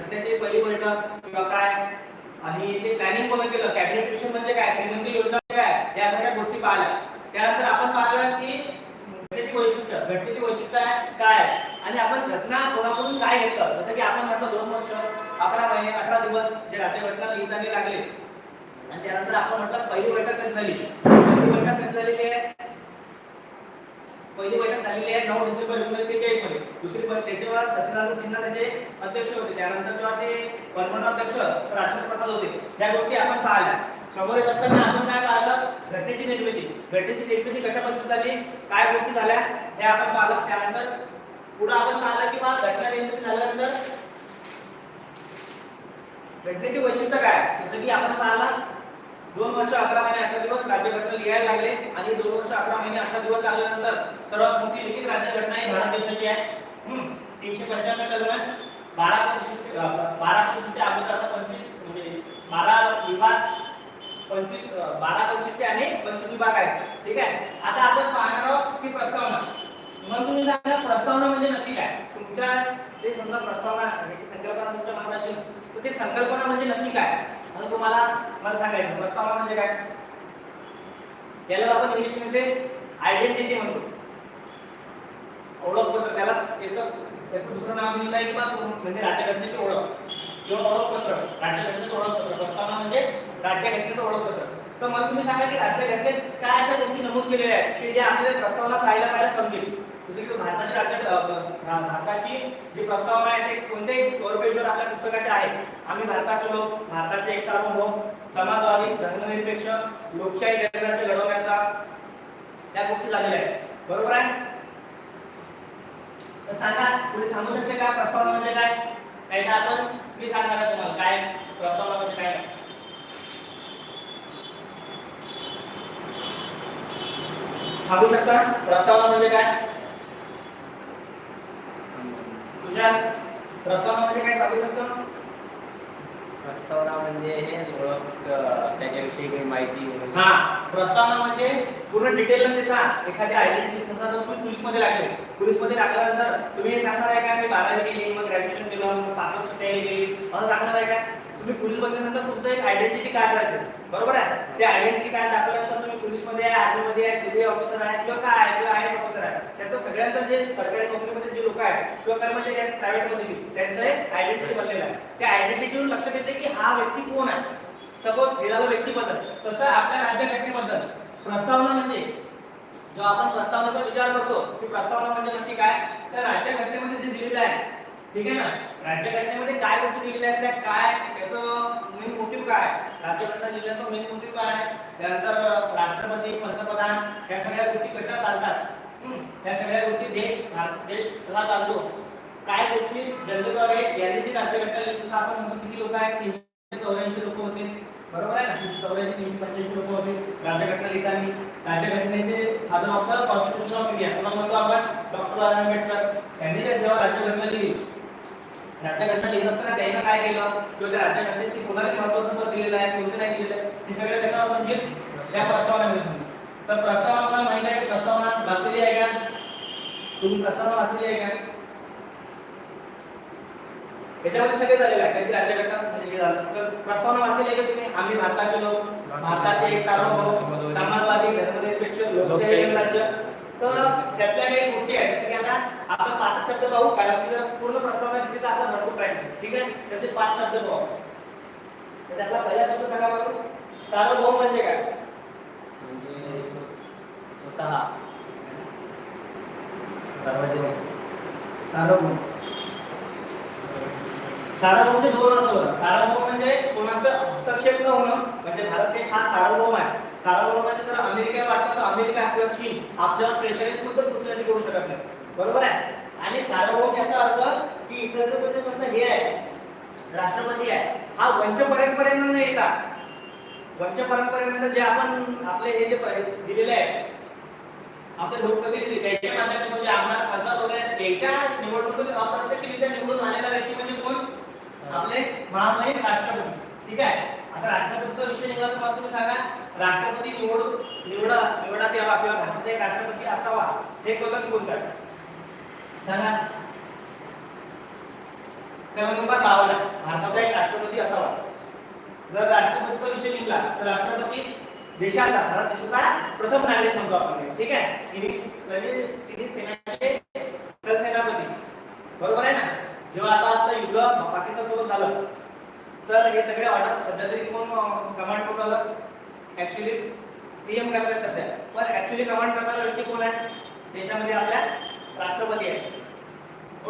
घटनेची पहिली बैठक किंवा काय? आणि ते प्लॅनिंग कोण केलं? कॅबिनेट मिशन म्हणजे काय? श्रीमंती योजना काय? या सगळ्या गोष्टी पाहिल्या. त्यानंतर आपण पाहिलं की घटनेची वैशिष्ट्य. घटनेची वैशिष्ट्य आहे काय? आणि आपण घटना कोणाकडून काय घेतलं? जसं की आपण म्हटलं दोन वर्ष अकरा महिने अठरा दिवस जे राज्य घटना लिहिताना लागले. आणि त्यानंतर आपण म्हटलं पहिली बैठक कधी झाली? पहिली बैठक कधी झालेली आहे? पहिली बैठक झालेली आहे नऊ डिसेंबर एकोणीसशे चाळीसमध्ये दुसरी बैठक त्याच्यावर सत्यनारायण सिन्हा त्याचे अध्यक्ष होते. त्यानंतर जेव्हा ते परमनंट अध्यक्ष राजेंद्र प्रसाद होते. त्या गोष्टी आपण पाहिल्या. समोर येत असताना आपण काय पाहिलं? घटनेची निर्मिती. घटनेची निर्मिती कशा पद्धती झाली? काय गोष्टी झाल्या? हे आपण पाहिलं. त्यानंतर पुढे आपण पाहिलं की बा घटना निर्मिती झाल्यानंतर घटनेचे वैशिष्ट्य काय? जसं की आपण पाहिलं दोन वर्ष अकरा महिने अठरा दिवस राज्यघटना लिहायला लागले. आणि दोन वर्ष अकरा महिने अठरा दिवस लागल्यानंतर सर्वात मोठी लिखित राज्यघटना ही भारत देशाची आहे. तीनशे पंच्याण्णव कलम बारा प्रतिष्ठे बारा प्रतिष्ठे अगोदर आता पंचवीस म्हणजे बारा विभाग पंचवीस बारा प्रतिष्ठे आणि पंचवीस विभाग आहेत. ठीक आहे? आता आपण पाहणार आहोत की प्रस्तावना. मग तुम्ही सांगा प्रस्तावना म्हणजे नक्की काय? तुमच्या जे समजा प्रस्तावना याची संकल्पना तुमच्या मनात असेल तर ती संकल्पना म्हणजे नक्की काय? असं तुम्हाला मला सांगायचं प्रस्तावना म्हणजे काय? याला आपण इंग्लिशमध्ये आयडेंटिटी म्हणतो. ओळखपत्र त्याला याचं त्याचं दुसरं नाव दिलेलं आहे किंवा म्हणजे राज्यघटनेची ओळख. किंवा ओळखपत्र राज्यघटनेचं ओळखपत्र प्रस्तावना म्हणजे राज्यघटनेचं ओळखपत्र तर मग तुम्ही सांगा की राज्यघटनेत काय अशा गोष्टी नमूद केलेल्या आहेत की जे आपल्या प्रस्तावना पाहायला पाहायला समजेल? दुसरीकडे भारताची राज्यात भारताची जी प्रस्तावना आहे ते कोणत्याही पेजवर आपल्या पुस्तकाचे आहे. आम्ही भारताचे लोक भारताचे एक सार्वभौम समाजवादी धर्मनिरपेक्ष लोकशाही गणराज्य घडवण्याचा त्या गोष्टी झालेल्या आहेत. बरोबर आहे? तर सांगा तुम्ही सांगू शकते का? प्रस्तावना म्हणजे काय? नाही तर आपण मी सांगणार आहे तुम्हाला. काय? प्रस्तावना म्हणजे काय? सांगू शकता? प्रस्तावना म्हणजे काय? तुषार प्रस्तावना म्हणजे काय सांगू शकतो? प्रस्तावना म्हणजे हे ओळख त्याच्याविषयी काही माहिती. हा प्रस्तावना म्हणजे पूर्ण डिटेल न देता एखादी आयडेंटिटी तुम्ही पोलीसमध्ये लागले. पोलीसमध्ये लागल्यानंतर तुम्ही हे सांगणार आहे का? मी बारावी केली मग ग्रॅज्युएशन केलं मग पाच तयारी केली असं सांगणार आहे का? तुम्ही पोलीस बनल्यानंतर तुमचं एक आयडेंटिटी कार्ड राहते. बरोबर आहे? ते आयडेंटिटी कार्ड दाखवल्यानंतर तुम्ही पोलीसमध्ये आहे आर्मीमध्ये आहे सीबीआय ऑफिसर आहे किंवा काय आहे किंवा आय एस ऑफिसर आहे. त्याचं सगळ्यांचं जे सरकारी नोकरीमध्ये जे लोक आहेत किंवा कर्मचारी आहेत प्रायव्हेटमध्ये त्यांचं एक आयडेंटिटी बनलेलं आहे. त्या आयडेंटिटीवर लक्षात येते की हा व्यक्ती कोण आहे? सपोज निराला व्यक्तीबद्दल. तसं आपल्या राज्यघटनेबद्दल. प्रस्तावना म्हणजे जो आपण प्रस्तावनेचा विचार करतो की प्रस्तावना म्हणजे नक्की काय? तर राज्यघटनेमध्ये जे दिलेलं आहे. ठीक आहे ना? राज्यघटनेमध्ये काय गोष्टी दिलेल्या आहेत त्या काय त्याचं मेन मोटिव्ह काय राज्यघटना लिहिल्याचं मेन मोटिव्ह काय त्यानंतर राष्ट्रपती पंतप्रधान या सगळ्या गोष्टी कशा चालतात? या सगळ्या गोष्टी देश भारत देश कसा चालतो? काय गोष्टी जनतेद्वारे यांनी जी राज्यघटना लिहिली? तसं आपण म्हणतो किती लोक आहेत तीनशे चौऱ्याऐंशी लोक होते. बरोबर आहे ना? तीनशे चौऱ्याऐंशी तीनशे पंच्याऐंशी लोक होते राज्यघटना लिहिताना. राज्यघटनेचे father of the constitution of India कोणाला म्हणतो आपण डॉक्टर बाबासाहेब आंबेडकर. यांनी जेव्हा राज्यघटना लिहिली राज्यघटना लिहित असताना त्यांनी काय केलं? किंवा त्या राज्यघटनेत ती कोणाला महत्वाचं पद दिलेलं आहे कोणतं नाही दिलेलं आहे हे सगळं कशावर समजेल त्या प्रस्तावनेमध्ये समजेल तर प्रस्तावना मला माहिती आहे की प्रस्तावना वाचलेली आहे का? तुम्ही प्रस्तावना वाचलेली आहे का? याच्यामध्ये सगळे झालेलं आहे त्याची राज्यघटना म्हणजे हे झालं. तर प्रस्तावना वाचलेली आहे का तुम्ही? आम्ही भारताचे लोक. भारताचे एक सार्वभौम समाजवादी धर्मनिरपेक्ष लोकशाही राज्य. तर त्यातल्या काही गोष्टी आहेत. जसं की आता आपण पाच शब्द पाहू कारण की जर पूर्ण प्रस्तावना दिली तर आपला भरपूर टाइम ठीक आहे? त्याचे पाच शब्द पाहू. तर त्यातला पहिला शब्द सांगा बघू सार्वभौम म्हणजे काय? म्हणजे स्व- स्वतः. सर्वजण सार्वभौम. सार्वभौमचे दोन अर्थ होतात. सार्वभौम म्हणजे कोणाचं हस्तक्षेप न होणं. म्हणजे भारत देश हा सार्वभौम आहे. सार्वभौम म्हणजे तर अमेरिका वाटलं तर अमेरिका किंवा चीन आपल्यावर प्रेशर सुद्धा दुसऱ्याने करू शकत नाही. बरोबर आहे? आणि सार्वभौम याचा अर्थ की इतर हे आहे राष्ट्रपती आहे. हा वंश परंपरेनं न येता वंश परंपरेनंतर जे आपण आपले हे जे दिलेले आहे आपले लोकप्रतिनिधी त्याच्या माध्यमातून म्हणजे आमदार खासदार वगैरे त्याच्या निवडणुकीत अप्रत्यक्षरित्या निवडून आलेला व्यक्ती म्हणजे कोण? आपले महामहिम राष्ट्रपती. ठीक आहे? आता राष्ट्रपतीचा विषय निघाला तर मला तुम्ही सांगा राष्ट्रपती निवड निवडा निवडा तेव्हा किंवा भारताचा एक राष्ट्रपती असावा हे पद्धत कोणता आहे सांगा. क्रमांक नंबर बावन्न भारताचा एक राष्ट्रपती असावा. जर राष्ट्रपतीचा विषय निघला तर राष्ट्रपती देशाचा भारत देशाचा प्रथम नागरिक म्हणतो आपण. ठीक आहे? तिन्ही तिन्ही सेनाचे सरसेनापती बरोबर आहे ना? जेव्हा आता आपलं युद्ध पाकिस्तान सोबत झालं. तर हे सगळे ऑर्डर सध्या तरी कोण कमांड कोण आलं ऍक्च्युली पीएम आहे सध्या. पण ऍक्च्युली कमांड करणारा व्यक्ती कोण आहे? देशामध्ये आपल्या राष्ट्रपती आहे.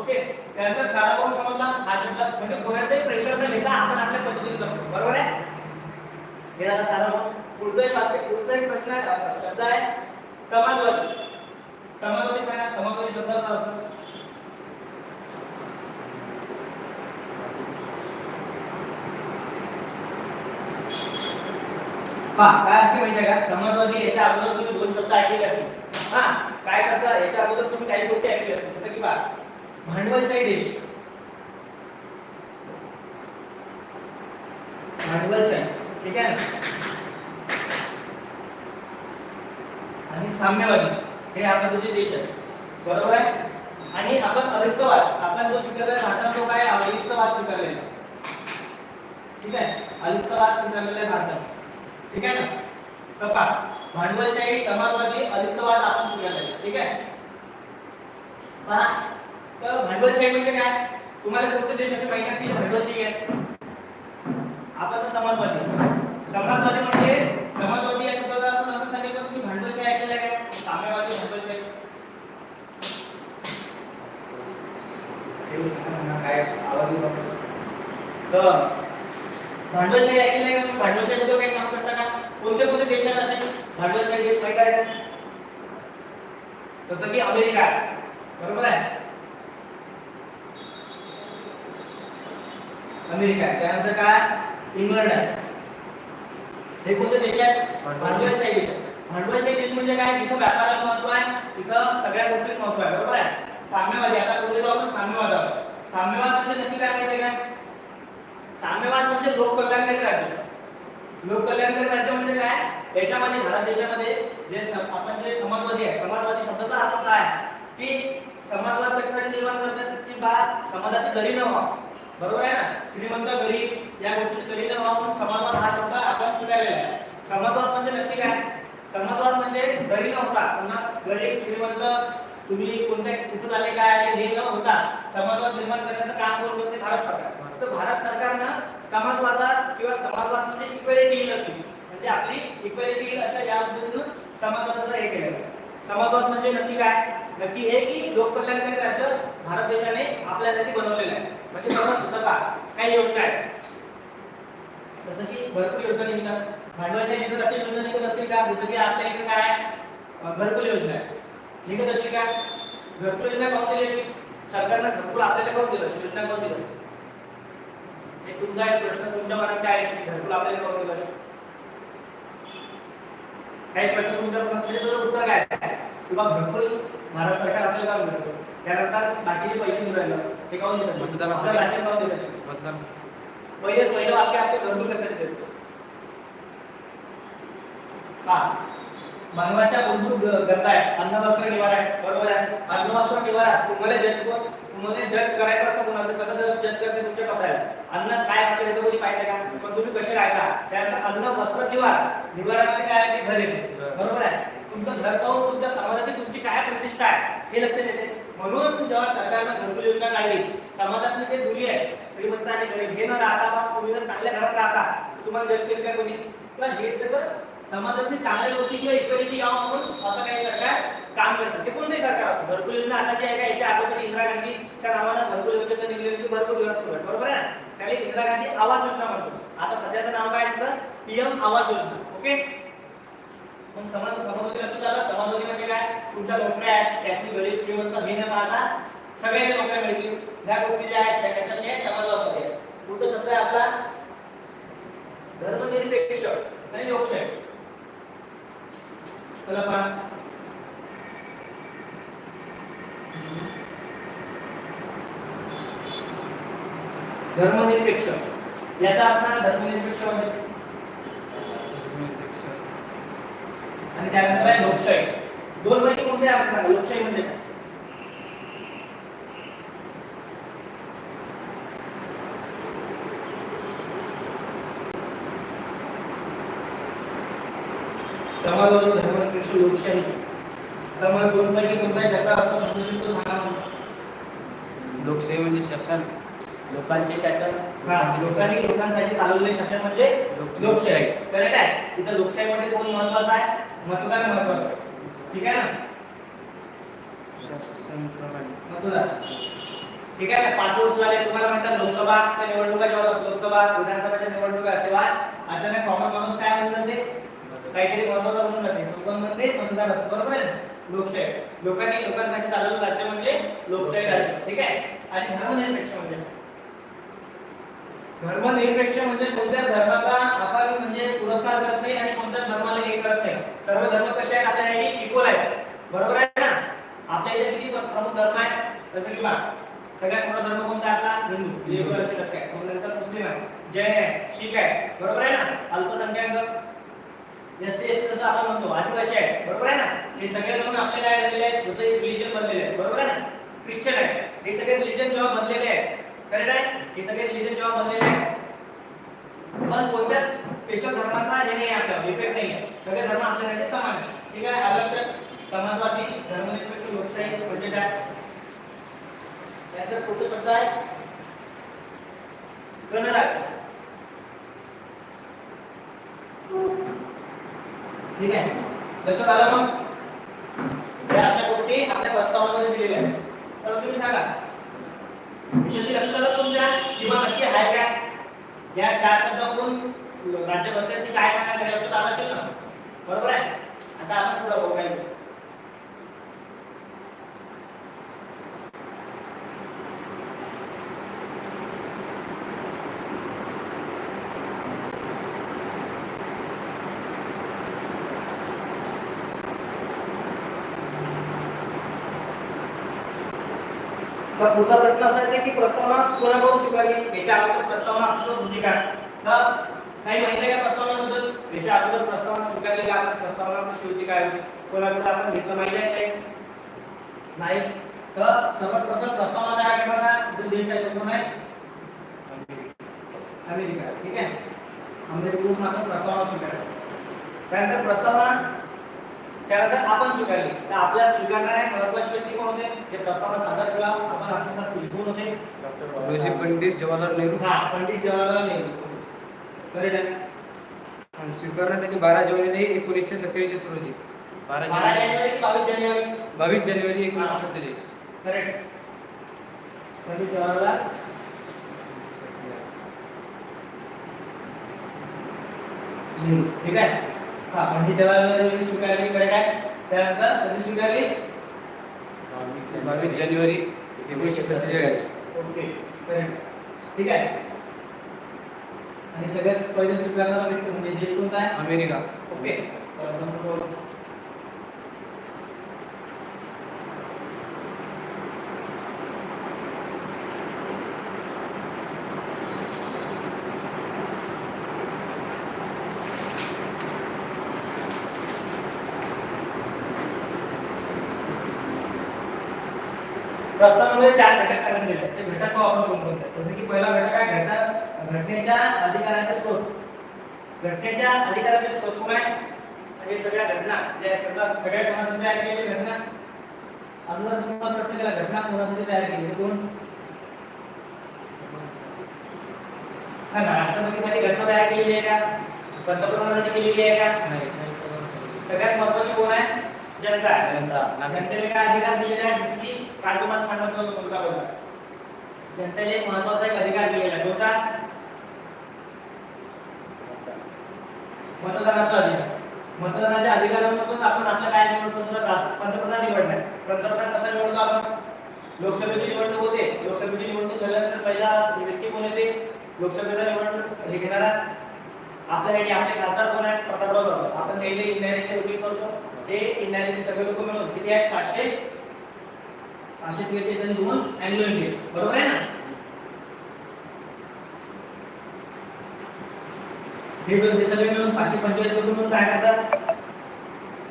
ओके त्यानंतर सार्वभौम समजला हा शब्द. म्हणजे कोणाचाही प्रेशर न घेता आपण आपल्या पद्धतीने जगतो. बरोबर आहे? हे झालं सार्वभौम पुढचा एक पुढचा एक प्रश्न आहे. शब्द आहे समाजवादी. समाजवादी सांगा समाजवादी शब्दाचा अर्थ? पहा काय असते माहिती आहे का? समाजवादी याच्या अगोदर तुम्ही दोन शब्द ऐकले असतील. हा काय शब्द? याच्या अगोदर तुम्ही काही गोष्टी ऐकल्या असतील. जसं की पहा भांडवलशाही देश. भांडवलशाही ठीक आहे ना? आणि साम्यवादी. हे आपले जे देश आहे बरोबर आहे? आणि आपण अलिप्तवाद आपण जो स्वीकारलेला भारतात तो काय अलिप्तवाद स्वीकारलेला ठीक आहे? अलिप्तवाद स्वीकारलेला आहे भारतात ठीक आहे ना? तर पहा भांडवलशाही समाजवादी अलिप्तवाद आपण शिकायला ठीक आहे? पहा तर भांडवलशाही म्हणजे काय? तुम्हाला कोणते देश असे माहिती आहे भांडवलशाही आहे आता तर समाजवादी. समाजवादी म्हणजे समाजवादी या शब्दाचा अर्थ नंतर सांगितलं तुम्ही. भांडवलशाही ऐकलेलं आहे काय साम्यवादी भांडवलशाही काय आवाज तर भांडवलशाही ऐकलेलं आहे का तुम्ही? भांडवलशाही बद्दल काही सांगू शकता का? कोणते कोणते देशात असे भांडवलशाही देश माहिती आहे जसं की अमेरिका. बरोबर आहे? अमेरिका. त्यानंतर काय? इंग्लंड आहे. हे कोणते देश आहेत? भांडवलशाही देश. भांडवलशाही देश म्हणजे काय? तिथं व्यापाराला महत्त्व आहे. तिथं सगळ्या गोष्टीत महत्त्व आहे. बरोबर आहे? साम्यवादी. आता बोललेलो आपण? साम्यवादावर. साम्यवाद म्हणजे नक्की काय माहिती आहे का? साम्यवाद म्हणजे लोककल्याणकारी राज्य. लोककल्याणकारी राज्य म्हणजे काय? याच्यामध्ये भारत देशामध्ये जे स- आपण जे समाजवादी आहे समाजवादी शब्दाचा अर्थ काय आहे? की समाजवाद कशासाठी निर्माण करतात? की बा समाजाची दरी न व्हावं. बरोबर आहे ना? श्रीमंत गरीब या गोष्टी दरी न व्हावं म्हणून समाजवाद हा शब्द आपण स्वीकारलेला आहे. समाजवाद म्हणजे नक्की काय? समाजवाद म्हणजे दरी न होता. समजा गरीब श्रीमंत तुम्ही कोणत्या कुठून आले काय आले हे न होता समाजवाद निर्माण करण्याचं काम करून बसते भारत सरकार. तर भारत सरकारनं समाजवादात किंवा समाजवाद म्हणजे इक्वेलिटी येईल म्हणजे आपली इक्वेलिटी अशा या समाजवादाचा समाजवादाचं हे केलं समाजवाद म्हणजे नक्की काय? नक्की हे की लोककल्याणकारी राज्य भारत देशाने आपल्यासाठी बनवलेलं आहे. म्हणजे स्वतः काही योजना आहेत. जसं की भरपूर योजना निघतात. भांडवलच्या निघत अशा योजना निघत असतील का? जसं की आपल्या इथं काय आहे? घरकुल योजना आहे. निघत असेल का घरकुल योजना कोण दिली असेल सरकारनं घरकुल आपल्याला कोण दिलं असेल योजना कोण दिलं. हे तुमचा एक प्रश्न तुमच्या मनात काय आहे की घरकुल आपल्याला कोण दिलं असेल काही प्रश्न तुमच्या मनात म्हणजे त्याचं उत्तर काय? आहे? किंवा घरकुल भारत सरकार आपल्याला काम करतो त्यानंतर बाकीचे पैसे राहिलं. ते काऊन देत असेल मतदानासाठी. आपलं राशन काऊन देत असेल पहिले पहिलं वाक्य आपलं घरकुल कशासाठी देतो हा मानवाच्या मूलभूत गरजा आहेत. अन्न वस्त्र निवारा आहे बरोबर आहे. अन्न वस्त्र निवारा. तुम्हाला जज कोण तुम्हाला जज करायचं असतं कोणाचं कसं जज करते तुमच्या कपड्याला? अन्न काय खाते कोणी पाहिजे का? पण तुम्ही कसे राहता? त्यानंतर अन्न वस्त्र निवारा निवारामध्ये काय? आहे ते घर येते. बरोबर आहे? तुमचं घर पाहून तुमच्या समाजाची तुमची काय प्रतिष्ठा आहे? हे लक्षात येते. म्हणून जेव्हा सरकारनं घरकुल योजना काढली समाजातली जे दुरी आहे श्रीमंत आणि गरीब हे न राहता तुम्ही जर चांगल्या घरात राहता तुम्हाला जज केलं का कोणी? किंवा हे कसं समाजातली चांगल्या गोष्टी किंवा इक्वेलिटी यावं म्हणून असं काही सरकार काम करतं. ते कोणतंही सरकार असतं? घरकुल योजना आता जे आहे का याच्या अगोदर इंदिरा गांधीच्या नावानं घरकुल योजना निघलेली होती भरपूर दिवस सुरू. आहे. बरोबर आहे त्याला इंदिरा गांधी आवास योजना म्हणतो आता सध्याचं नाव काय आहे पीएम आवास योजना. ओके? मग समाज समाजवादी लक्ष झालं. समाजवादी म्हणजे काय? तुमच्या नोकऱ्या आहेत. त्यातली गरीब श्रीमंत हे न पाहता सगळ्या नोकऱ्या मिळतील. ह्या गोष्टी ज्या आहेत त्या कशासाठी आहे समाजामध्ये आहे. पुढचा शब्द आहे आपला धर्मनिरपेक्ष आणि लोकशाही. चला पहा. धर्मनिरपेक्ष. याचा अर्थ धर्मनिरपेक्ष म्हणजे आणि त्यानंतर आहे लोकशाही. दोन पैकी कोणते अर्थ सांगा लोकशाही म्हणजे काय? समाज धर्मनिरपेक्ष लोकशाही तर मग दोनपैकी कोणता आहे त्याचा अर्थ समजू शकतो सांगा मला. लोकशाही म्हणजे शासन. लोकांचे शासन. लोकांनी लोकांसाठी चालवलेले शासन म्हणजे लोकशाही. लोकशाही. करेक्ट आहे. इथं लोकशाहीमध्ये कोण महत्त्वाचा आहे? मतदार महत्त्वाचा आहे. ठीक आहे ना? शासन मतदार. ठीक आहे ना? पाच वर्ष झाले तुम्हाला म्हणतात लोकसभाच्या निवडणुका जेव्हा लोकसभा विधानसभाच्या निवडणुका तेव्हा अचानक कॉमन माणूस काय म्हणून जाते काहीतरी महत्वाचं म्हणून जाते तो कोण म्हणते मतदार असतो. बरोबर आहे? लोकशाही. लोकांनी लोकांसाठी चालवलं राज्य म्हणजे लोकशाही राज्य. ठीक आहे? आणि धर्मनिरपेक्ष म्हणजे? धर्मनिरपेक्ष म्हणजे कोणत्या धर्माचा आपण म्हणजे पुरस्कार करत नाही आणि कोणत्या धर्माला हे करत नाही. सर्व धर्म कसे आहेत? आपल्यासाठी इक्वल आहेत. बरोबर आहे ना? आपल्या इथे किती प्रमुख धर्म आहे जसं की बघा सगळ्यात मोठा धर्म कोणता आपला? हिंदू. एकोणऐंशी टक्के. नंतर मुस्लिम आहे. जैन आहे. शीख आहे. बरोबर आहे ना? अल्पसंख्याक एस सी एस जसं आपण म्हणतो. आदिवासी आहे. बरोबर आहे ना? हे सगळे मिळून आपले काय झालेले आहेत? जसं एक रिलीजन बनलेले आहे बरोबर आहे ना? ख्रिश्चन आहे. हे सगळे रिलीजन जेव्हा बनलेले आहे करेक्ट आहे? हे सगळे रिलीजन जेव्हा बनलेले आहे पण कोणत्या स्पेशल धर्माचा हे नाही आपल्यावर इफ़ेक्ट नाही आहे. सगळे धर्म आपल्यासाठी समान आहे ठीक आहे? आदर्श समाजवादी, धर्मनिरपेक्ष लोकशाही म्हणजे काय त्यानंतर कोणता शब्द आहे. गणराज्य. ठीक आहे? लक्षात आलं मग? या अशा गोष्टी आपल्या प्रस्तावामध्ये दिलेल्या आहेत. तर तुम्ही सांगा. विषयाची लक्षात आलं तुमच्या? किंवा नक्की आहे काय? या चार शब्दांकडून राज्यकर्त्यांनी काय सांगायचं लक्षात आलं असेल ना? बरोबर आहे? आता आपण पुढे बघू काय तर पुढचा प्रश्न असा आहे की प्रस्तावना कोणाकडून स्वीकारली? याच्या अगोदर प्रस्तावना असतो होती काय तर काही माहिती आहे का प्रस्तावनाबद्दल याच्या अगोदर प्रस्तावना स्वीकारलेल्या आपण प्रस्तावना कशी होती काय होती? कोणाकडे आपण घेतलं माहिती आहे काय नाही. तर सर्वात प्रथम प्रस्तावना तयार करणारा जो देश आहे तो कोण आहे? अमेरिका. ठीक आहे? अमेरिकेकडून आपण प्रस्तावना स्वीकारली. त्यानंतर प्रस्तावना त्यानंतर आपण स्वीकारली. तर आपल्या स्वीकारणाऱ्या महत्वाची व्यक्ती कोण होते? जे प्रस्तावना सादर केला आपण आत्मसात केली कोण होते? रोजी पंडित जवाहरलाल नेहरू. हा पंडित जवाहरलाल नेहरू. करेक्ट आहे. आणि स्वीकारण्यात आली बारा जानेवारी एकोणीसशे सत्तेचाळीस रोजी बारा बारा जानेवारी. बावीस जानेवारी? बावीस जानेवारी एकोणीसशे सत्तेचाळीस. करेक्ट पंडित जवाहरलाल? ठीक आहे. हा जवाहरलाल नेहरू स्वीकारली आहे? त्यानंतर कधी स्वीकारली? बावीस जानेवारी एकोणीसशे सत्तेचाळीस. ओके करेक्ट ठीक आहे. आणि सगळ्यात पहिले स्वीकारणारा व्यक्ती म्हणजे देश कोणता आहे? अमेरिका. ओके. ते आपण. जसं की पहिला घटक आहे घटक? घटनेच्या अधिकाराचे स्रोत. घटनेच्या अधिकाराचे स्रोत कोण आहे? म्हणजे सगळ्या घटना. ज्या सगळ्या सगळ्या कोणासाठी तयार केलेली घटना? असं जर तुम्हाला प्रश्न केला घटना कोणासाठी तयार केली? कोण? राष्ट्रपतीसाठी घटना तयार केलेली आहे का? पंतप्रधानासाठी केलेली आहे का? सगळ्यात महत्वाची कोण आहे? जनता. जनता. जनतेला काय अधिकार दिलेला आहे जसं की काल तुम्हाला सांगितलं होतं मुलगा बोलला. जनतेने एक महत्त्वाचा एक अधिकार दिलेला आहे. कोणता मतदानाचा अधिकार. मतदानाच्या अधिकारापासून आपण आपलं काय निवडतो सुद्धा पंतप्रधान निवडणार पंतप्रधान कसा निवडतो आपण? लोकसभेची निवडणूक होते. लोकसभेची निवडणूक झाल्यानंतर पहिला व्यक्ती कोण येते? लोकसभेला निवडणूक हे घेणारा आपल्यासाठी आपले खासदार कोण आहेत? प्रतापराव जाधव. आपण नेहमी इंडियाने वकील करतो. ते इंडियाने सगळे लोक मिळून किती आहेत? पाचशे पाचशे त्रेचाळीस आणि दोन अँग्लो इंडियन बरोबर आहे ना? हे सगळे मिळून पाचशे पंचेचाळीस मिळून काय करतात?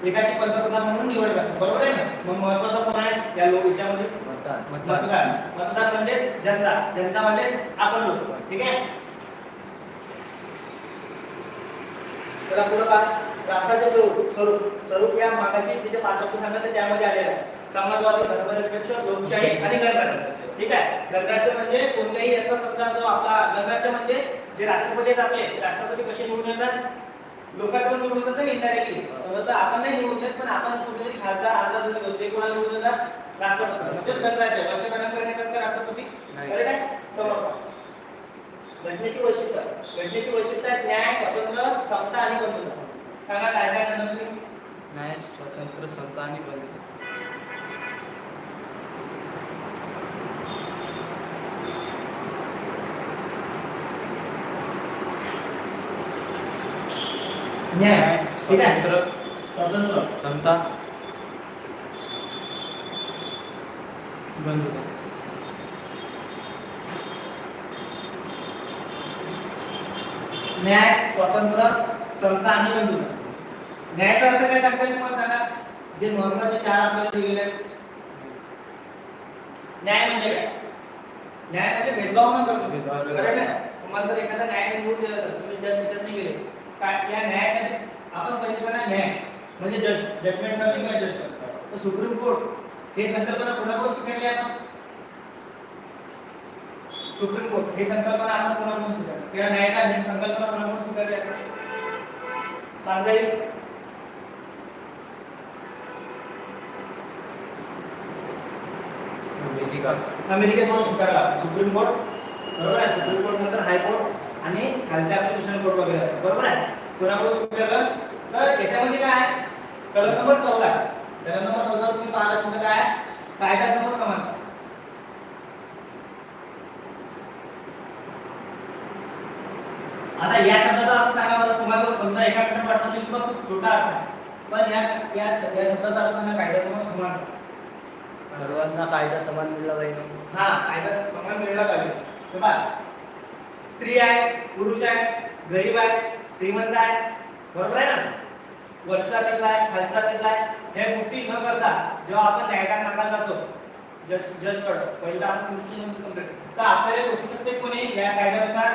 एकाची पंतप्रधान म्हणून निवड करतात. बरोबर आहे ना? मग महत्वाचं कोण आहे? या लोक याच्यामध्ये मतदान. मतदार मतदार म्हणजे जनता. जनता म्हणजे आपण लोक. ठीक आहे? चला पुढे स्वरूप स्वरूप स्वरूप या मागाशी तिचे पाच शब्द सांगितले त्यामध्ये आलेलं आहे. समाजवादी धर्मनिरपेक्ष लोकशाही आणि गणराज्य. ठीक आहे? गणराज्य म्हणजे कोणत्याही याचा समजा जो आपला गणराज्य म्हणजे जे राष्ट्रपती आहेत आपले राष्ट्रपती कसे निवडून येतात? लोकांकडून निवडून येतात इनडायरेक्टली तसं तर आपण नाही निवडून येत पण आपण कुठेतरी खासदार आमदार जरी होतो ते कोणाला निवडून येतात? राष्ट्रपती. म्हणजे गणराज्य. वर्षगणन करण्याकरता राष्ट्रपती. करेक्ट आहे? घटनेची वैशिष्ट्य. घटनेची वैशिष्ट्य न्याय स्वातंत्र्य समता आणि बंधुता सांगा काय काय सांगा तुम्ही? न्याय स्वतंत्र समता आणि बंधुता न्याय ठीक आहे स्वतंत्र समता बंधुता न्याय स्वातंत्र्य समता आणि बंधुता न्यायाचा अर्थ काय सांगता येईल तुम्हाला सांगा? जे महत्त्वाचे चार आपल्याला दिलेले आहेत. न्याय म्हणजे काय? न्याय म्हणजे भेदभाव न करतो. भेदभाव? तुम्हाला जर एखादा न्याय निवडून दिला तर तुम्ही जज विचार नाही गेले काय या न्यायासाठी आपण न्याय म्हणजे जज जजमेंट करणे किंवा जज तर सुप्रीम कोर्ट हे संकल्पना कोणाकडून स्वीकारली आपण? सुप्रीम कोर्ट हे संकल्पना आपण कोणाकडून स्वीकारली? किंवा न्यायाला ही संकल्पना कोणाकडून स्वीकारली आपण? सांगता येईल अमेरिकेकडून स्वीकारला? सुप्रीम कोर्ट बरोबर आहे. सुप्रीम कोर्ट नंतर हायकोर्ट आणि खालच्या सेशन कोर्ट वगैरे. बरोबर आहे. कोणाकडून स्वीकारलं? तर याच्यामध्ये काय आहे? कलम नंबर चौदा कलम नंबर चौदा तुम्ही पाहिलं तर काय? कायद्यासमोर समानता आता या शब्दाचा अर्थ सांगा मला तुम्हाला समजा एका वाटत असेल किंवा खूप छोटा अर्थ आहे. पण या या या शब्दाचा अर्थ सांगा कायद्यासमोर समानता सर्वांना कायदा समान मिळला पाहिजे. हा कायदा समान मिळला पाहिजे. हे स्त्री आहे पुरुष आहे गरीब आहे श्रीमंत आहे बरोबर आहे ना? वरचा त्याचा आहे खालचा कसा आहे ह्या गोष्टी न करता जेव्हा आपण न्यायालयात नकार करतो जज जज कडं पहिला आपण पुरुष कंप्लीट तर आपल्याला बघू शकते कोणी या कायद्यानुसार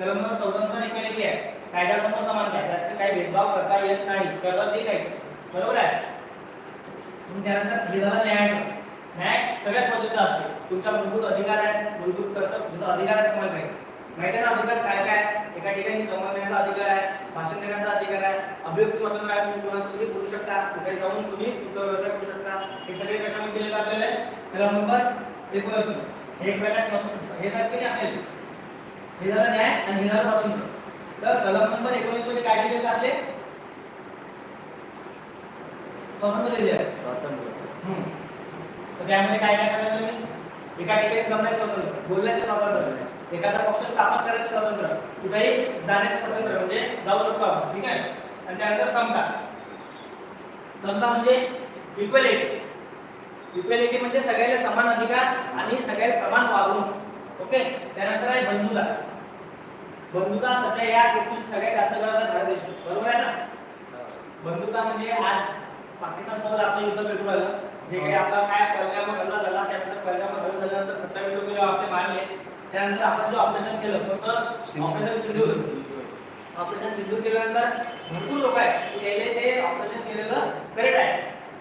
कलम नंबर चौदानुसार इक्वॅलिटी आहे. कायद्यासमोर समानता आहे. त्यात काही भेदभाव करता येत नाही करत येत नाही. बरोबर आहे? तुम्ही त्यानंतर हे झालं न्याय. न्याय सगळ्याच पद्धतीचा असतो. तुमचा मूलभूत अधिकार आहे मूलभूत कर्तव्य तुमचा अधिकार आहे तुम्हाला माहिती माहिती आहे ना अधिकार काय काय? आहे? एका ठिकाणी जमवण्याचा अधिकार आहे भाषण देण्याचा अधिकार आहे अभिव्यक्ती स्वातंत्र्य आहे तुम्ही कोणासाठी बोलू शकता कुठे जाऊन तुम्ही तुमचा व्यवसाय करू शकता. हे सगळे कशामध्ये दिलेलं आपल्याला आहे? कलम नंबर एकोणीस हे एक प्रकार स्वातंत्र्य हे झालं की आपले हे झालं न्याय आणि हे झालं स्वातंत्र्य. तर कलम नंबर एकोणीसमध्ये काय आहे आपले स्वातंत्र्य दिले आहे. स्वातंत्र्य. तर त्यामध्ये काय काय सांगितलं मी एका ठिकाणी जमण्याचं स्वातंत्र्य. बोलण्याचं स्वातंत्र्य एखादा पक्ष स्थापन करायचं स्वातंत्र्य कुठेही जाण्याचं स्वातंत्र्य म्हणजे जाऊ शकतो आपण ठीक आहे? आणि त्यानंतर समता. समता म्हणजे इक्वेलिटी इक्वेलिटी म्हणजे सगळ्याला समान अधिकार आणि सगळ्याला समान वागणूक. ओके? त्यानंतर आहे बंधुता. बंधुता सध्या या गोष्टी सगळ्यात जास्त गरज आहे भारत बरोबर आहे ना? बंधुता म्हणजे आज पाकिस्तान सोबत आपलं युद्ध पेटू आलं. जे काही आपला काय परिणाम हल्ला झाला त्यानंतर परिणाम हल्ला झाल्यानंतर सत्तावीस लोक आपले मानले त्यानंतर आपण जो ऑपरेशन केलं फक्त ऑपरेशन सिंधू ऑपरेशन सिंधू केल्यानंतर भरपूर लोक आहेत. त्याले ते ऑपरेशन केलेलं करेक्ट आहे.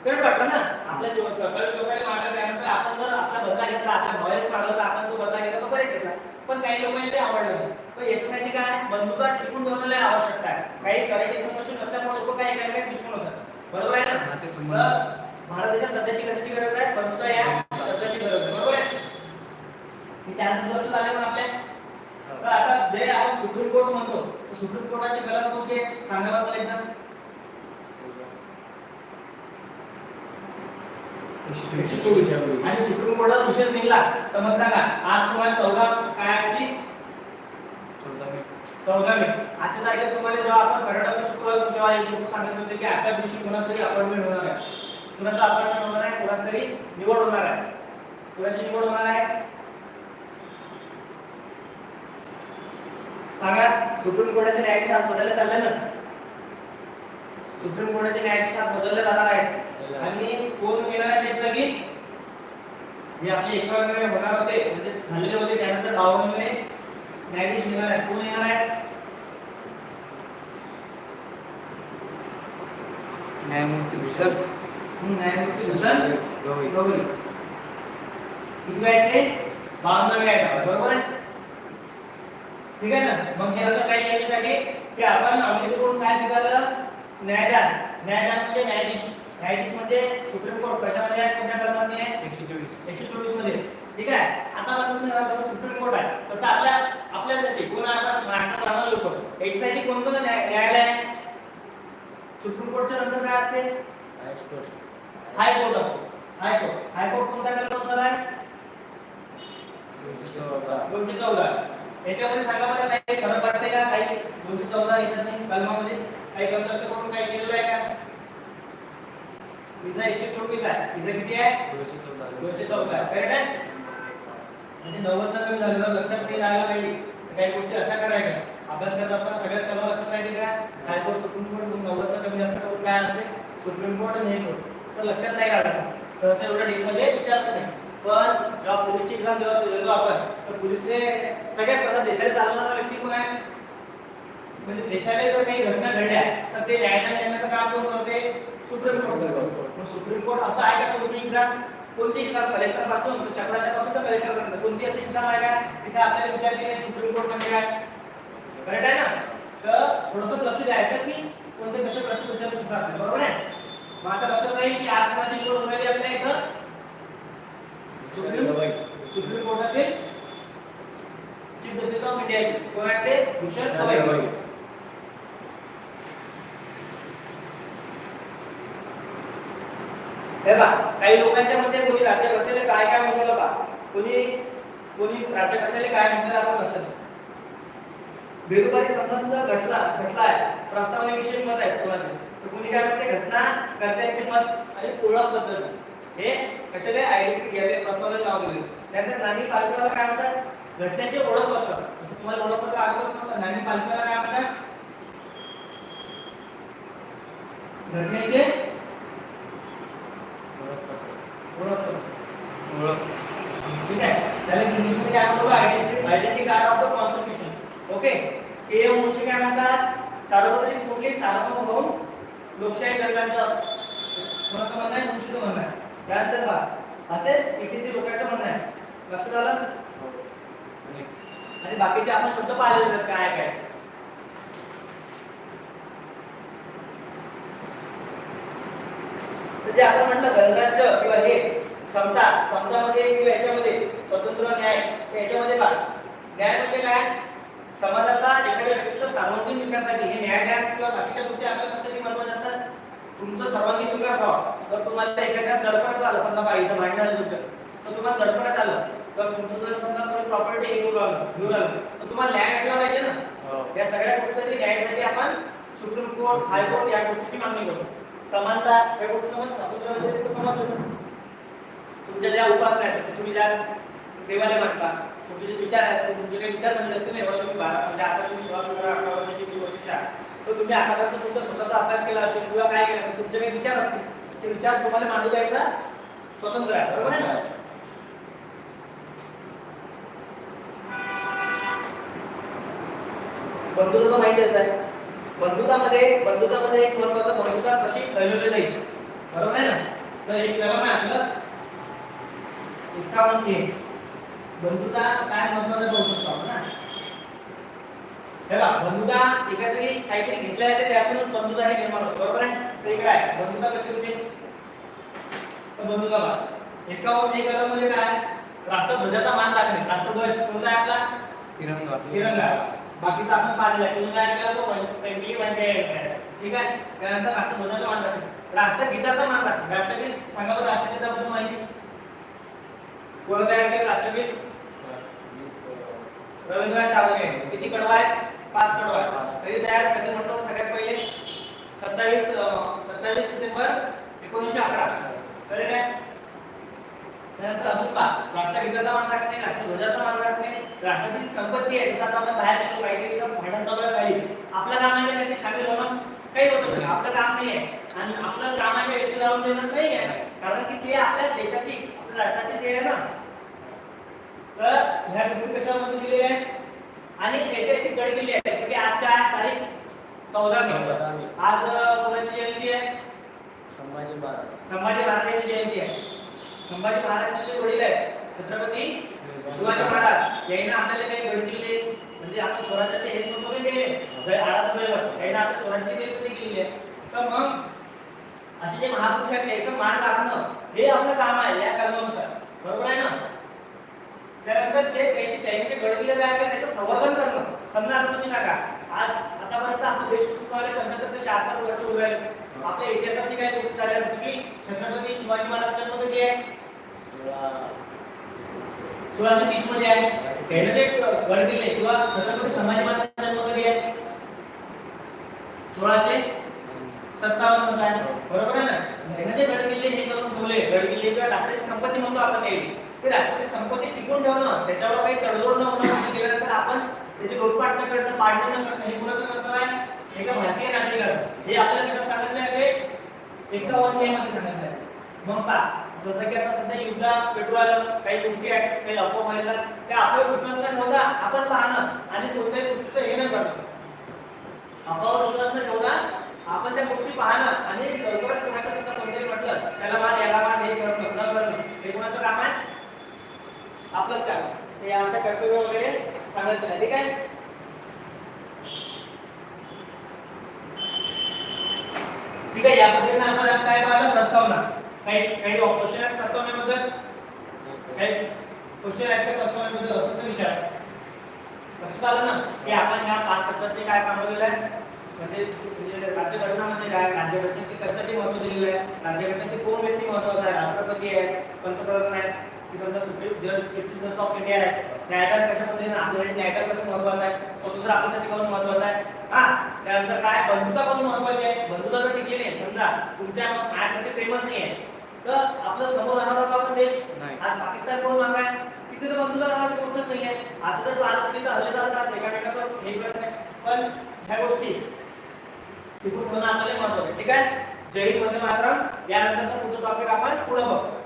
करेक्ट वाटतं ना? आपल्या जीवन लोकांनी मारलं त्यानंतर आपण जर आपला बदला घेतला आपल्या भावानेच मारलं तर आपण जो बदला घेतला तो करेक्ट घेतला. पण काही लोकांना ते आवडलं. पण याच्यासाठी काय? बंधुता टिकून ठेवणं आवश्यकता आहे. काही करायची इन्फॉर्मेशन नसल्यामुळे लोक काही एकामेकात दुश्मन होतात. बरोबर आहे ना? नातेसंबंध तर भारत देशात सध्याची गरज आहे. बंधुता या शब्दाची गरज आहे आहे. हे आपल्या तर आता जे आपण सुप्रीम कोर्ट म्हणतो सुप्रीम कोर्टाचे कलम कोणते? सांगा बरं मला एकदा. आणि सुप्रीम कोर्टात विषय निघला तर मग सांगा आज तुम्हाला चौदा काळाची चौदा मे. आजच्या तारखेला तुम्हाला जेव्हा आपण कर्नाटक शुक्रवार तेव्हा एक लोक सांगत होते की आजच्या दिवशी कोणाच तरी अपॉइंटमेंट होणार आहे. कुणाचं अपॉइंटमेंट होणार आहे कुणाच तरी निवड होणार आहे. कुणाची निवड होणार आहे? सांगा सुप्रीम कोर्टाचे न्यायाधीश आज बदलले चालले ना? सुप्रीम कोर्टाचे न्यायाधीश आज बदलले जाणार आहेत. आणि कोण आहे त्याच्या जागी जे आपले एकावन्न होणार होते म्हणजे झालेले होते त्यानंतर बावन्न न्यायाधीश येणार आहेत कोण येणार आहेत न्यायमूर्ती भूषण न्यायमूर्ती भूषण गवई. किती आहेत ते बावन्न बरोबर आहे? ठीक आहे ना? मग हे असं काही याच्यासाठी की आपण अमेरिकेकडून काय स्वीकारलं? न्यायदान न्यायदान म्हणजे न्यायाधीश. न्यायाधीश म्हणजे सुप्रीम कोर्ट. कशामध्ये आहे? कोणत्या कलमामध्ये आहे? एकशे चोवीस. एकशे चोवीसमध्ये ठीक आहे? आता मला सुप्रीम कोर्ट आहे तसं आपल्या आपल्यासाठी कोण आता महाराष्ट्रात राहणारे लोक? याच्यासाठी कोणतं न्याय- न्यायालय आहे? सुप्रीम कोर्टच्या नंतर काय असते? High court. हायकोर्ट असतो. High court. हायकोर्ट कोणत्या कलमानुसार आहे? दोनशे चौदा. दोनशे चौदा. याच्यामध्ये सांगा मला काही फरक पडते का? काही दोनशे चौदा याच्यात नाही कलमामध्ये? काही कमतरता करून काही केलेलं आहे का? इथं एकशे चोवीस आहे. इथं किती आहे? दोनशे चौदा. दोनशे चौदा आहे. करेक्ट आहे? म्हणजे नव्वद कमी झालेलं लक्षात नाही राहिलं काही काही गोष्टी अशा करायच्या. अभ्यास करत असताना सगळ्यात कलम लक्षात राहते का? हायकोर्ट सुप्रीम कोर्ट नव्वद कमी जास्त करून काय असते सुप्रीम कोर्ट आणि हे कोर्ट तर लक्षात नाही राहिलं. तर ते एवढ्या डीपमध्ये विचारत नाही. पण जेव्हा पोलीसची एक्झाम जेव्हा दिलेलो आपण तर पोलीसने सगळ्यात पहिला देशाला चालवणारा व्यक्ती कोण आहे? म्हणजे देशाला जर काही घटना घडल्या तर ते न्यायालयात देण्याचं काम कोण करते? सुप्रीम कोर्ट करतो. मग सुप्रीम कोर्ट असं आहे का कोणती एक्झाम कोणती एक्झाम कलेक्टरपासून चक्राच्या पासून तर कलेक्टर पर्यंत कोणती अशी एक्झाम आहे का? तिथे आपल्याला विचारली नाही सुप्रीम कोर्ट म्हणजे काय? करेक्ट आहे ना? तर थोडंसं लक्ष द्यायचं की कोणते कसे प्रश्न विचारू शकतात बरोबर आहे? मग आता लक्षात नाही की आज माझी निवड होणारी आपल्या इथं. सुप्रीम सुप्रीम कोर्टातील चीफ जस्टिस ऑफ इंडिया कोण आहेत ते भूषण गवई हे बा काही लोकांच्या मध्ये कोणी राज्य घटनेला काय काय म्हटलेलं बा कोणी कोणी राज्य घटनेला काय म्हटलेलं आपण लक्षात बेरोजगारी संबंध घटना घटला आहे प्रस्तावनेविषयी मत आहे कोणाचे? तर कोणी काय म्हणते? घटना कर्त्यांचे मत आणि ओळख पद्धत हे कशाले आयडेंटिटी घ्यावे प्रस्तावनेला नाव दिले त्यानंतर नाणी पालखीला काय म्हणतात? घटनेचे ओळखपत्र जसं तुम्हाला ओळखपत्र आठवत नाणी पालखीला काय म्हणतात? घटनेचे ओळखपत्र ओळखपत्र ओळख ठीक आहे. त्याला इंग्लिशमध्ये काय म्हणतो identity identity card of the constitution. Okay? काय म्हणतात? सार्वत्रिक कुठली सार्वभौम लोकशाही दरम्यानचं? कोणाचं म्हणणं आहे? मुंशीचं म्हणणं आहे. त्यानंतर बा असेच एटीसी लोकांचं म्हणणं आहे. लक्षात आलं? आणि आणि बाकीचे आपण शब्द पाहिलेले आहेत काय काय? जे आपण म्हटलं गणराज्य किंवा हे समता समतामध्ये किंवा याच्यामध्ये स्वतंत्र न्याय याच्यामध्ये पहा न्याय म्हणजे काय? समाजाचा एखाद्या व्यक्तीचा सर्वांगीण विकासासाठी हे न्यायदान किंवा बाकीच्या गोष्टी आपल्याला कशासाठी महत्त्वाच्या असतात तुमचं सर्वांगीण विकास व्हावा तर तुम्हाला एखाद्या दडपणात आलं समजा बाई इथं भांडण झालं तुमचं तर तुम्हाला दडपणात आलं तर तुमचं जर समजा कोणी प्रॉपर्टी घेऊन आलं घेऊन आलं तर तुम्हाला न्याय भेटला पाहिजे ना हो. या सगळ्या गोष्टीसाठी न्यायासाठी आपण सुप्रीम कोर्ट हायकोर्ट या गोष्टीची मागणी करतो समानता या गोष्टी समज स्वातंत्र्य समाज तुमच्या ज्या उपासना आहेत जसं तुम्ही ज्या देवाला मानता तुमचे जे विचार आहेत तुमचे काही विचार म्हणजे एवढा तुम्ही बारा म्हणजे आता तुम्ही सोळा पंधरा अठरा वर्षाची वीस वर्षाची आहात. तर तुम्ही आतापर्यंत तुमचा स्वतःचा अभ्यास केला असेल किंवा काय केलं असेल तुमचे काही विचार असतील ते विचार तुम्हाला मांडू द्यायचा स्वतंत्र आहे बरोबर आहे? बंधुता माहितीच आहे बंधुतामध्ये बंधुतामध्ये एक महत्वाचं बंधुता कशी फैलवली जाईल? बरोबर आहे ना? तर एक कारण आहे आपलं. एकावन्न म्हणजे बंधुता काय महत्वाचं पाहू शकतो आपण ना हे बघा बंधुता एकातरी काहीतरी घेतलं आहे तर त्यातूनच बंधुता हे निर्माण होते बरोबर आहे? तर इकडे आहे बंधुता कशी होते? तर बंधुता बघा एकावन्न एक कलम म्हणजे काय? राष्ट्रध्वजाचा मान राखणे राष्ट्रध्वज कोणता आहे आपला? तिरंगा. तिरंगा. बाकीचा आपण पाहिलेला आहे. काय केला तो पेंटिंग म्हणजे ठीक आहे? त्यानंतर राष्ट्रध्वजाचा मान राखणे राष्ट्रगीताचा मान राखणे राष्ट्रगीत सांगा बरं राष्ट्रगीताबद्दल माहिती. कोण तयार केलं राष्ट्रगीत? रवींद्रनाथ टागोर यांनी किती कडवा आहे? पाच कडवा आहे सही तयार कधी म्हणतो सगळ्यात पहिले सत्तावीस सत्तावीस डिसेंबर एकोणीसशे अकरा. करेक्ट आहे त्यानंतर अजून पहा. राष्ट्रगीताचा मान राखणे राष्ट्रध्वजाचा मान राखणे राष्ट्राची संपत्ती आहे. जसं आपण बाहेर येतो काहीतरी भांडण चालू आहे काही. आपलं काम आहे का सामील होणं काही होत नाही आपलं काम नाही आहे. आणि आपलं काम आहे व्यक्ती जाऊन देणं नाही आहे. कारण की ते आपल्या देशाची आपल्या राष्ट्राची ते आहे ना. तर ह्या गोष्टी कशामध्ये दिलेल्या आहेत आणि ऐतिहासिक गड किल्ले आहेत की आज काय तारीख चौदा मे. आज कोणाची जयंती आहे? संभाजी महाराज. संभाजी महाराजांची जयंती आहे. संभाजी महाराजांचे जे वडील आहेत छत्रपती शिवाजी महाराज यांनी आपल्याला काही गडकिल्ले म्हणजे आपण स्वराज्याचे हे म्हणतो केले? जर आराध दैवत. यांनी आपल्या स्वराज्याची निर्मिती केलेली आहे. तर मग असे जे महापुरुष आहेत त्याचं मान राखणं हे आपलं काम आहे या कर्मानुसार. बरोबर आहे ना? त्यानंतर ते त्याची त्यांनी जे गडकिल्ले तयार त्याचं संवर्धन करणं. समजा आता तुम्ही सांगा आज आतापर्यंत आपलं देश सुरू पंच्याहत्तर ते शहात्तर वर्ष उभे आहेत आपल्या इतिहासातली काही गोष्टी झाल्या जसं की छत्रपती शिवाजी महाराज जन्म कधी आहे. सोळाशे तीसमध्ये आहे? त्याने जे गड दिले किंवा छत्रपती संभाजी महाराज जन्म कधी आहे. सोळाशे सत्तावन्नमध्ये आहे. बरोबर आहे ना? त्याने जे गड किल्ले हे करून ठेवले गड किल्ले किंवा राष्ट्राची संपत्ती म्हणतो आपण त्याची ते म्हणजे संपत्ती टिकून ठेवणं त्याच्यावर काही तडजोड न होणं असं केल्यानंतर आपण त्याची लोटपाट न करणं पाडणं न करणं हे कुणाचं कर्तव्य आहे? एका भारतीय नागरिकाचं. हे आपल्याला कसं सांगितलं आहे? एका वनमध्ये सांगितलं आहे. मग का जसं की आता सध्या युद्धात पेटू आलं काही गोष्टी आहेत काही अफवा व्हायला त्या आपल्या विश्वास न ठेवता आपण पाहणं आणि कोणत्याही गोष्टीचं हे न करणं. अफवावर विश्वास न ठेवता आपण त्या गोष्टी पाहणं आणि लवकरात कोणाच्या कोणतरी म्हटलं त्याला मान याला मान हे करणं न करणं हे कोणाचं काम आहे? आपलंच काम आहे. हे कर्तव्य वगैरे सांगत आहे ठीक आहे? ठीक आहे या पद्धतीने आपण काय पाहिलं प्रस्तावना काही काही क्वेश्चन आहेत प्रस्तावनेबद्दल? काही क्वेश्चन आहेत त्या प्रस्तावनेबद्दल? असं तर विचार. लक्षात आलं ना की आपण या पाच शब्दात काय सांगितलेलं आहे? म्हणजे म्हणजे राज्यघटनामध्ये काय राज्यघटनेची कशासाठी महत्त्व दिलेलं आहे? राज्यघटनेचे कोण व्यक्ती महत्त्वाचा आहे? राष्ट्रपती आहे पंतप्रधान आहेत की समजा सुप्रीम जज ऑफ इंडिया आहे. न्यायदान कशा पद्धतीने आपल्यासाठी न्यायदान कसं महत्वाचं आहे? स्वतंत्र आपल्यासाठी कोण महत्वाचं आहे? हा त्यानंतर काय? बंधुता महत्वाची आहे? बंधुता जर टिकली समजा तुमच्या माझ्यामध्ये प्रेमच नाही आहे. तर आपलं समोर राहणार होता आपण देश. नाही. आज पाकिस्तान कोण आहे तिथे तर बंधुता नावाची गोष्टच नाही आहे आता तर आज तिथे हल्ले चालतात. एकामेकाचं हे करत नाही. पण ह्या गोष्टी आपल्याला महत्वाचं आहे. ठीक आहे? जय हिंद वंदे मातरम. यानंतरचा पुढचा टॉपिक आपण पुढे बघू.